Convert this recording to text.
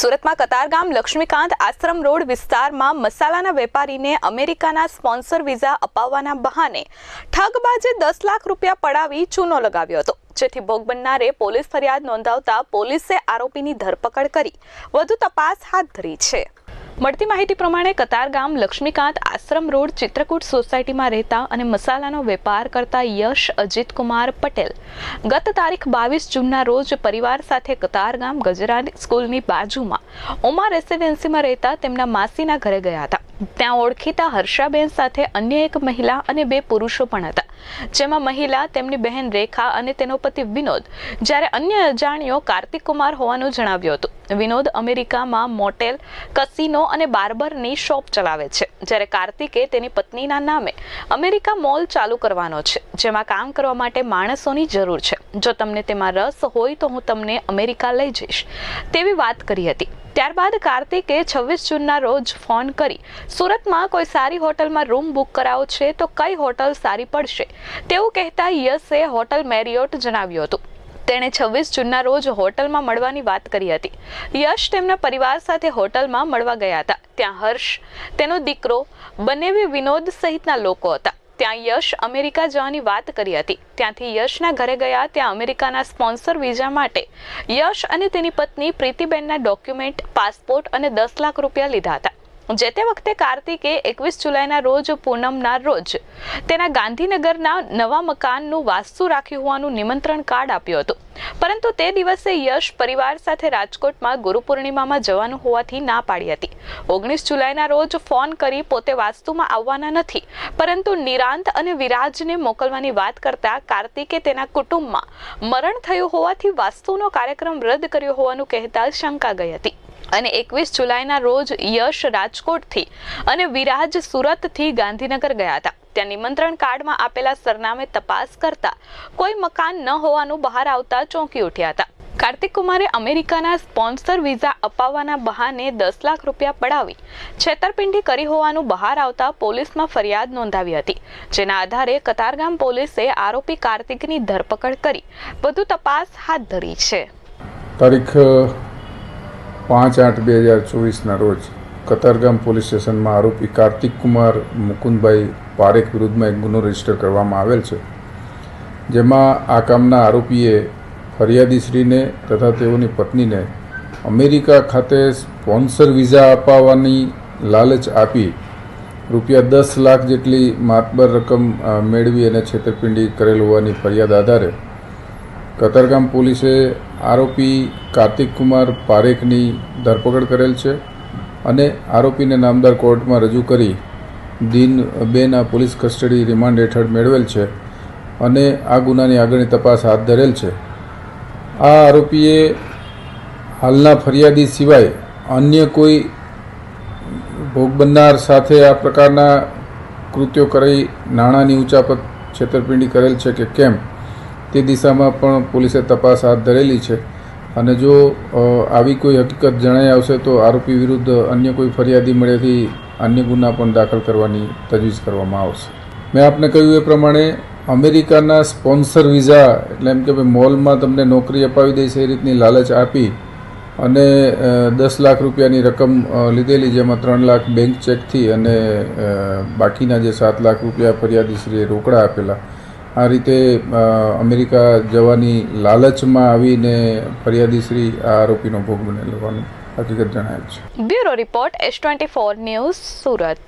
સુરતમાં કતારગામ લક્ષ્મીકાંત આશ્રમ રોડ વિસ્તારમાં મસાલાના વેપારીને અમેરિકાના સ્પોન્સર વિઝા અપાવવાના બહાને ઠગબાજે દસ લાખ રૂપિયા પડાવી ચૂનો લગાવ્યો હતો. જેથી ભોગ બનનારે પોલીસ ફરિયાદ નોંધાવતા પોલીસે આરોપીની ધરપકડ કરી. વધુ તપાસ હાથ ધરી છે. મળતી માહિતી પ્રમાણે કતારગામ લક્ષ્મીકાંત આશ્રમ રોડ ચિત્રકૂટ સોસાયટીમાં રહેતા અને મસાલાનો વેપાર કરતા યશ અજીતકુમાર પટેલ. ગત તારીખ બાવીસ જૂનના રોજ પરિવાર સાથે કતારગામ ગજરાની સ્કૂલની બાજુમાં ઓમા રેસિડેન્સીમાં રહેતા તેમના માસીના ઘરે ગયા હતા. ત્યાં ઓળખીતા હર્ષાબેન સાથે અન્ય એક મહિલા અને બે પુરુષો પણ હતા. જેમાં મહિલા, તેમની બહેન રેખા અને તેનો પતિ વિનોદ. જ્યારે અન્ય અજાણ્યો કાર્તિક કુમાર હોવાનું જણાવ્યું હતું. વિનોદ અમેરિકામાં મોટેલ, કસિનો અને બાર્બરની શોપ ચલાવે છે. જ્યારે કાર્તિકે તેની પત્નીના નામે અમેરિકા મોલ ચાલુ કરવાનો છે, જેમાં કામ કરવા માટે માણસોની જરૂર છે. જો તમને તેમાં રસ હોય તો હું તમને અમેરિકા લઈ જઈશ. તેવી વાત કરી હતી. ત્યારબાદ કાર્તિકે છવ્વીસ જૂનના રોજ ફોન કરી સુરતમાં કોઈ સારી હોટલમાં રૂમ બુક કરાવો છે તો કઈ હોટલ સારી પડશે? તેવું કહેતા યશે હોટલ મેરિયોટ જણાવ્યું હતું. તેણે છવ્વીસ જૂનના રોજ હોટલમાં મળવાની વાત કરી હતી. યશ તેમના પરિવાર સાથે હોટલમાં મળવા ગયા હતા. ત્યાં હર્ષ, તેનો દીકરો બનેવી વિનોદ સહિતના લોકો હતા. ત્યાં યશ અમેરિકા જવાની વાત કરી હતી. ત્યાંથી યશના ઘરે ગયા, ત્યાં અમેરિકાના સ્પોન્સર વિઝા માટે યશ અને તેની પત્ની પ્રીતિબેનના ડોક્યુમેન્ટ, પાસપોર્ટ અને દસ લાખ રૂપિયા લીધા હતા. જે તે વખતે કાર્તિકે એકવીસ જુલાઈના રોજ પૂનમના રોજ તેના ગાંધીનગરના નવા મકાનનું વાસ્તુ રાખ્યું હોવાનું નિમંત્રણ કાર્ડ આપ્યું હતું. પરંતુ તે દિવસે યશ પરિવાર સાથે રાજકોટમાં ગુરુ પૂર્ણિમામાં જવાનું હોવાથી ના પાડી હતી. ઓગણીસ જુલાઈના રોજ ફોન કરી પોતે વાસ્તુમાં આવવાના નથી, પરંતુ નિરાંત અને વિરાજને મોકલવાની વાત કરતા કાર્તિકે તેના કુટુંબમાં મરણ થયું હોવાથી વાસ્તુનો કાર્યક્રમ રદ કર્યો હોવાનું કહેતા શંકા ગઈ હતી. અને એકવીસ જુલાઈના રોજ યશ રાજકોટથી અને વિરાજ સુરતથી ગાંધીનગર ગયા હતા. ત્યાં નિમંત્રણ કાર્ડમાં આપેલા સરનામે તપાસ કરતા કોઈ મકાન ન હોવાનું બહાર આવતા ચોંકી ઉઠ્યા હતા. કાર્તિક કુમારે અમેરિકાના સ્પોન્સર વિઝા અપાવવાના બહાને દસ લાખ રૂપિયા પડાવી છેતરપિંડી કરી હોવાનું બહાર આવતા પોલીસમાં ફરિયાદ નોંધાવી હતી, જેના આધારે કતારગામ પોલીસે આરોપી કાર્તિકની ધરપકડ કરી. વધુ તપાસ હાથ ધરી છે. તારીખ પાંચ આઠ બે હજાર ચોવીસના રોજ કતારગામ પોલીસ સ્ટેશનમાં આરોપી કાર્તિક કુમાર મુકુંદભાઈ પારેખ વિરુદ્ધમાં એક ગુનો રજિસ્ટર કરવામાં આવેલ છે. જેમાં આ કામના આરોપીએ ફરિયાદીશ્રીને તથા તેઓની પત્નીને અમેરિકા ખાતે સ્પોન્સર વિઝા અપાવવાની લાલચ આપી રૂપિયા દસ લાખ જેટલી માતબર રકમ મેળવી અને છેતરપિંડી કરેલ હોવાની ફરિયાદ આધારે કતારગામ પોલીસે આરોપી કાર્તિક કુમાર પારેખની ધરપકડ કરેલ છે અને આરોપીને નામદાર કોર્ટમાં રજૂ કરી દિન બેના પોલીસ કસ્ટડી રિમાન્ડ હેઠળ મેળવેલ છે અને આ ગુનાની આગળની તપાસ હાથ ધરેલ છે. આ આરોપીએ હાલના ફરિયાદી સિવાય અન્ય કોઈ ભોગ બનનાર સાથે આ પ્રકારના કૃત્યો કરી નાણાંની ઉચાપત છેતરપિંડી કરેલ છે કે કેમ? તે દિશામાં પણ પોલીસે તપાસ હાથ ધરેલી છે. અને જો આવી કોઈ હકીકત જણાઈ આવશે તો આરોપી વિરુદ્ધ અન્ય કોઈ ફરિયાદી મળેથી અન્ય ગુના પણ દાખલ કરવાની તજવીજ કરવામાં આવશે. મેં આપને કહ્યું એ પ્રમાણે અમેરિકાના સ્પોન્સર વિઝા, એટલે એમ કે ભાઈ મોલમાં તમને નોકરી અપાવી દઈશ એ રીતની લાલચ આપી અને દસ લાખ રૂપિયાની રકમ લીધેલી જેમાં ત્રણ લાખ બેંક ચેકથી અને બાકીના જે સાત લાખ રૂપિયા ફરિયાદીશ્રીએ રોકડા આપેલા આ રીતે અમેરિકા જવાની લાલચમાં આવીને ફરિયાદીશ્રી આ આરોપીનો ભોગ બનેલ હોવાનું હકીકત જણાય છે. Bureau report S twenty four news Surat.